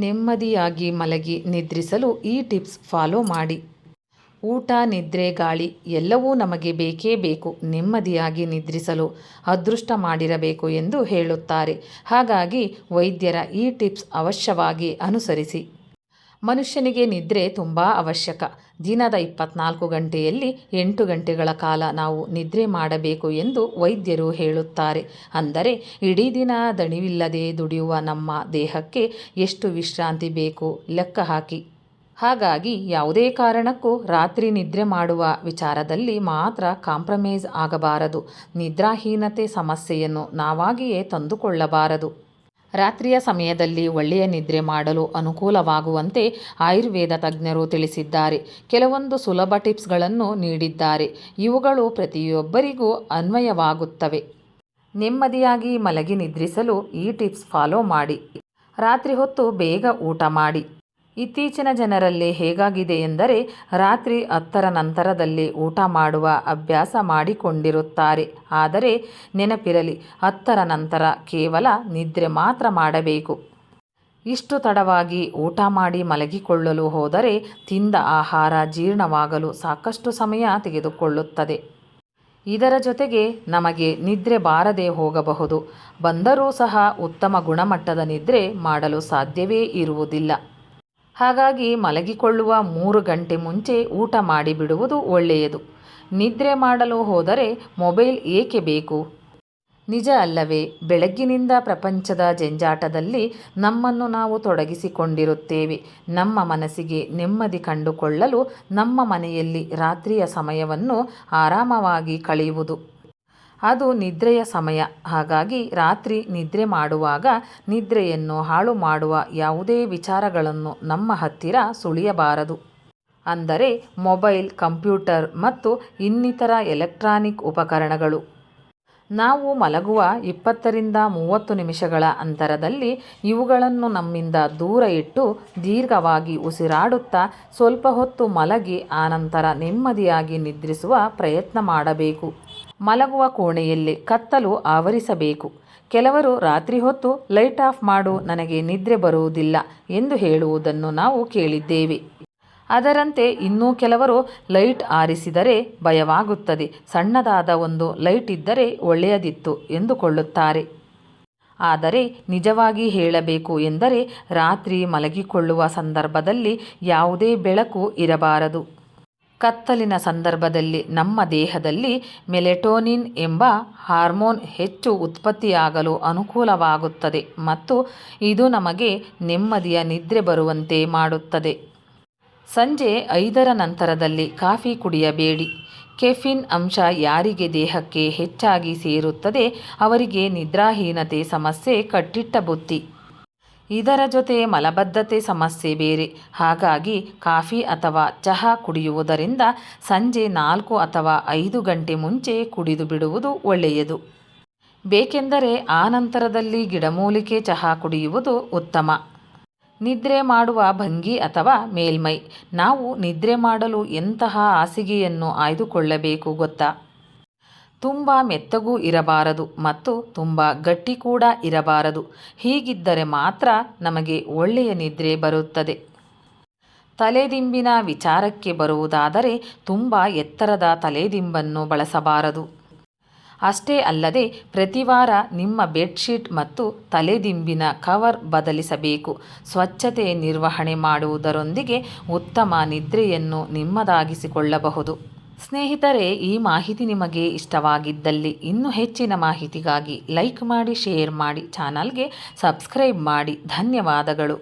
ನೆಮ್ಮದಿಯಾಗಿ ಮಲಗಿ ನಿದ್ರಿಸಲು ಈ ಟಿಪ್ಸ್ ಫಾಲೋ ಮಾಡಿ. ಊಟ, ನಿದ್ರೆ, ಗಾಳಿ ಎಲ್ಲವೂ ನಮಗೆ ಬೇಕೇ ಬೇಕು. ನೆಮ್ಮದಿಯಾಗಿ ನಿದ್ರಿಸಲು ಅದೃಷ್ಟ ಮಾಡಿರಬೇಕು ಎಂದು ಹೇಳುತ್ತಾರೆ. ಹಾಗಾಗಿ ವೈದ್ಯರ ಈ ಟಿಪ್ಸ್ ಅವಶ್ಯವಾಗಿ ಅನುಸರಿಸಿ. ಮನುಷ್ಯನಿಗೆ ನಿದ್ರೆ ತುಂಬ ಅವಶ್ಯಕ. ದಿನದ ಇಪ್ಪತ್ನಾಲ್ಕು ಗಂಟೆಯಲ್ಲಿ ಎಂಟು ಗಂಟೆಗಳ ಕಾಲ ನಾವು ನಿದ್ರೆ ಮಾಡಬೇಕು ಎಂದು ವೈದ್ಯರು ಹೇಳುತ್ತಾರೆ. ಅಂದರೆ, ಇಡೀ ದಿನ ದಣಿವಿಲ್ಲದೆ ದುಡಿಯುವ ನಮ್ಮ ದೇಹಕ್ಕೆ ಎಷ್ಟು ವಿಶ್ರಾಂತಿ ಬೇಕು? ಲೆಕ್ಕ ಹಾಕಿ. ಹಾಗಾಗಿ ಯಾವುದೇ ಕಾರಣಕ್ಕೂ ರಾತ್ರಿ ನಿದ್ರೆ ಮಾಡುವ ವಿಚಾರದಲ್ಲಿ ಮಾತ್ರ ಕಾಂಪ್ರಮೈಸ್ ಆಗಬಾರದು. ನಿದ್ರಾಹೀನತೆ ಸಮಸ್ಯೆಯನ್ನು ನಾವಾಗಿಯೇ ತಂದುಕೊಳ್ಳಬಾರದು. ರಾತ್ರಿಯ ಸಮಯದಲ್ಲಿ ಒಳ್ಳೆಯ ನಿದ್ರೆ ಮಾಡಲು ಅನುಕೂಲವಾಗುವಂತೆ ಆಯುರ್ವೇದ ತಜ್ಞರು ತಿಳಿಸಿದ್ದಾರೆ. ಕೆಲವೊಂದು ಸುಲಭ ಟಿಪ್ಸ್ಗಳನ್ನು ನೀಡಿದ್ದಾರೆ. ಇವುಗಳು ಪ್ರತಿಯೊಬ್ಬರಿಗೂ ಅನ್ವಯವಾಗುತ್ತವೆ. ನೆಮ್ಮದಿಯಾಗಿ ಮಲಗಿ ನಿದ್ರಿಸಲು ಈ ಟಿಪ್ಸ್ ಫಾಲೋ ಮಾಡಿ. ರಾತ್ರಿ ಹೊತ್ತು ಬೇಗ ಊಟ ಮಾಡಿ. ಇತ್ತೀಚಿನ ಜನರಲ್ಲಿ ಹೇಗಾಗಿದೆ ಎಂದರೆ ರಾತ್ರಿ ಹತ್ತರ ನಂತರದಲ್ಲಿ ಊಟ ಮಾಡುವ ಅಭ್ಯಾಸ ಮಾಡಿಕೊಂಡಿರುತ್ತಾರೆ. ಆದರೆ ನೆನಪಿರಲಿ, ಹತ್ತರ ನಂತರ ಕೇವಲ ನಿದ್ರೆ ಮಾತ್ರ ಮಾಡಬೇಕು. ಇಷ್ಟು ತಡವಾಗಿ ಊಟ ಮಾಡಿ ಮಲಗಿಕೊಳ್ಳಲು ಹೋದರೆ ತಿಂದ ಆಹಾರ ಜೀರ್ಣವಾಗಲು ಸಾಕಷ್ಟು ಸಮಯ ತೆಗೆದುಕೊಳ್ಳುತ್ತದೆ. ಇದರ ಜೊತೆಗೆ ನಮಗೆ ನಿದ್ರೆ ಬಾರದೆ ಹೋಗಬಹುದು. ಬಂದರೂ ಸಹ ಉತ್ತಮ ಗುಣಮಟ್ಟದ ನಿದ್ರೆ ಮಾಡಲು ಸಾಧ್ಯವೇ ಇರುವುದಿಲ್ಲ. ಹಾಗಾಗಿ ಮಲಗಿಕೊಳ್ಳುವ ಮೂರು ಗಂಟೆ ಮುಂಚೆ ಊಟ ಮಾಡಿಬಿಡುವುದು ಒಳ್ಳೆಯದು. ನಿದ್ರೆ ಮಾಡಲು ಹೋದರೆ ಮೊಬೈಲ್ ಏಕೆ ಬೇಕು? ನಿಜ ಅಲ್ಲವೇ, ಬೆಳಗ್ಗಿನಿಂದ ಪ್ರಪಂಚದ ಜಂಜಾಟದಲ್ಲಿ ನಮ್ಮನ್ನು ನಾವು ತೊಡಗಿಸಿಕೊಂಡಿರುತ್ತೇವೆ. ನಮ್ಮ ಮನಸ್ಸಿಗೆ ನೆಮ್ಮದಿ ಕಂಡುಕೊಳ್ಳಲು ನಮ್ಮ ಮನೆಯಲ್ಲಿ ರಾತ್ರಿಯ ಸಮಯವನ್ನು ಆರಾಮವಾಗಿ ಕಳೆಯುವುದು. ಅದು ನಿದ್ರೆಯ ಸಮಯ. ಹಾಗಾಗಿ ರಾತ್ರಿ ನಿದ್ರೆ ಮಾಡುವಾಗ ನಿದ್ರೆಯನ್ನು ಹಾಳು ಮಾಡುವ ಯಾವುದೇ ವಿಚಾರಗಳನ್ನು ನಮ್ಮ ಹತ್ತಿರ ಸುಳಿಯಬಾರದು. ಅಂದರೆ ಮೊಬೈಲ್, ಕಂಪ್ಯೂಟರ್ ಮತ್ತು ಇನ್ನಿತರ ಎಲೆಕ್ಟ್ರಾನಿಕ್ ಉಪಕರಣಗಳು. ನಾವು ಮಲಗುವ ಇಪ್ಪತ್ತರಿಂದ ಮೂವತ್ತು ನಿಮಿಷಗಳ ಅಂತರದಲ್ಲಿ ಇವುಗಳನ್ನು ನಮ್ಮಿಂದ ದೂರ ಇಟ್ಟು ದೀರ್ಘವಾಗಿ ಉಸಿರಾಡುತ್ತಾ ಸ್ವಲ್ಪ ಹೊತ್ತು ಮಲಗಿ ಆನಂತರ ನೆಮ್ಮದಿಯಾಗಿ ನಿದ್ರಿಸುವ ಪ್ರಯತ್ನ ಮಾಡಬೇಕು. ಮಲಗುವ ಕೋಣೆಯಲ್ಲಿ ಕತ್ತಲು ಆವರಿಸಬೇಕು. ಕೆಲವರು ರಾತ್ರಿ ಹೊತ್ತು ಲೈಟ್ ಆಫ್ ಮಾಡು, ನನಗೆ ನಿದ್ರೆ ಬರುವುದಿಲ್ಲ ಎಂದು ಹೇಳುವುದನ್ನು ನಾವು ಕೇಳಿದ್ದೇವೆ. ಅದರಂತೆ ಇನ್ನೂ ಕೆಲವರು ಲೈಟ್ ಆರಿಸಿದರೆ ಭಯವಾಗುತ್ತದೆ. ಸಣ್ಣದಾದ ಒಂದು ಲೈಟ್ ಇದ್ದರೆ ಒಳ್ಳೆಯದಿತ್ತು ಎಂದುಕೊಳ್ಳುತ್ತಾರೆ. ಆದರೆ ನಿಜವಾಗಿ ಹೇಳಬೇಕು ಎಂದರೆ ರಾತ್ರಿ ಮಲಗಿಕೊಳ್ಳುವ ಸಂದರ್ಭದಲ್ಲಿ ಯಾವುದೇ ಬೆಳಕು ಇರಬಾರದು. ಕತ್ತಲಿನ ಸಂದರ್ಭದಲ್ಲಿ ನಮ್ಮ ದೇಹದಲ್ಲಿ ಮೆಲೆಟೋನಿನ್ ಎಂಬ ಹಾರ್ಮೋನ್ ಹೆಚ್ಚು ಉತ್ಪತ್ತಿಯಾಗಲು ಅನುಕೂಲವಾಗುತ್ತದೆ ಮತ್ತು ಇದು ನಮಗೆ ನೆಮ್ಮದಿಯ ನಿದ್ರೆ ಬರುವಂತೆ ಮಾಡುತ್ತದೆ. ಸಂಜೆ ಐದರ ನಂತರದಲ್ಲಿ ಕಾಫಿ ಕುಡಿಯಬೇಡಿ. ಕೆಫಿನ್ ಅಂಶ ಯಾರಿಗೆ ದೇಹಕ್ಕೆ ಹೆಚ್ಚಾಗಿ ಸೇರುತ್ತದೆ ಅವರಿಗೆ ನಿದ್ರಾಹೀನತೆ ಸಮಸ್ಯೆ ಕಟ್ಟಿಟ್ಟ ಬುತ್ತಿ. ಇದರ ಜೊತೆ ಮಲಬದ್ಧತೆ ಸಮಸ್ಯೆ ಬೇರೆ. ಹಾಗಾಗಿ ಕಾಫಿ ಅಥವಾ ಚಹಾ ಕುಡಿಯುವುದರಿಂದ ಸಂಜೆ ನಾಲ್ಕು ಅಥವಾ ಐದು ಗಂಟೆ ಮುಂಚೆ ಕುಡಿದು ಬಿಡುವುದು ಒಳ್ಳೆಯದು. ಬೇಕೆಂದರೆ ಆ ನಂತರದಲ್ಲಿ ಗಿಡಮೂಲಿಕೆ ಚಹಾ ಕುಡಿಯುವುದು ಉತ್ತಮ. ನಿದ್ರೆ ಮಾಡುವ ಭಂಗಿ ಅಥವಾ ಮೇಲ್ಮೈ. ನಾವು ನಿದ್ರೆ ಮಾಡಲು ಎಂತಹ ಹಾಸಿಗೆಯನ್ನು ಆಯ್ದುಕೊಳ್ಳಬೇಕು ಗೊತ್ತಾ? ತುಂಬ ಮೆತ್ತಗೂ ಇರಬಾರದು ಮತ್ತು ತುಂಬ ಗಟ್ಟಿ ಕೂಡ ಇರಬಾರದು. ಹೀಗಿದ್ದರೆ ಮಾತ್ರ ನಮಗೆ ಒಳ್ಳೆಯ ನಿದ್ರೆ ಬರುತ್ತದೆ. ತಲೆದಿಂಬಿನ ವಿಚಾರಕ್ಕೆ ಬರುವುದಾದರೆ ತುಂಬ ಎತ್ತರದ ತಲೆದಿಂಬನ್ನು ಬಳಸಬಾರದು. ಅಷ್ಟೇ ಅಲ್ಲದೆ ಪ್ರತಿವಾರ ನಿಮ್ಮ ಬೆಡ್ಶೀಟ್ ಮತ್ತು ತಲೆದಿಂಬಿನ ಕವರ್ ಬದಲಿಸಬೇಕು. ಸ್ವಚ್ಛತೆ ನಿರ್ವಹಣೆ ಮಾಡುವುದರೊಂದಿಗೆ ಉತ್ತಮ ನಿದ್ರೆಯನ್ನು ನಿಮ್ಮದಾಗಿಸಿಕೊಳ್ಳಬಹುದು. ಸ್ನೇಹಿತರೆ, ಈ ಮಾಹಿತಿ ನಿಮಗೆ ಇಷ್ಟವಾಗಿದ್ದಲ್ಲಿ ಇನ್ನೂ ಹೆಚ್ಚಿನ ಮಾಹಿತಿಗಾಗಿ ಲೈಕ್ ಮಾಡಿ, ಶೇರ್ ಮಾಡಿ, ಚಾನಲ್ಗೆ ಸಬ್ಸ್ಕ್ರೈಬ್ ಮಾಡಿ. ಧನ್ಯವಾದಗಳು.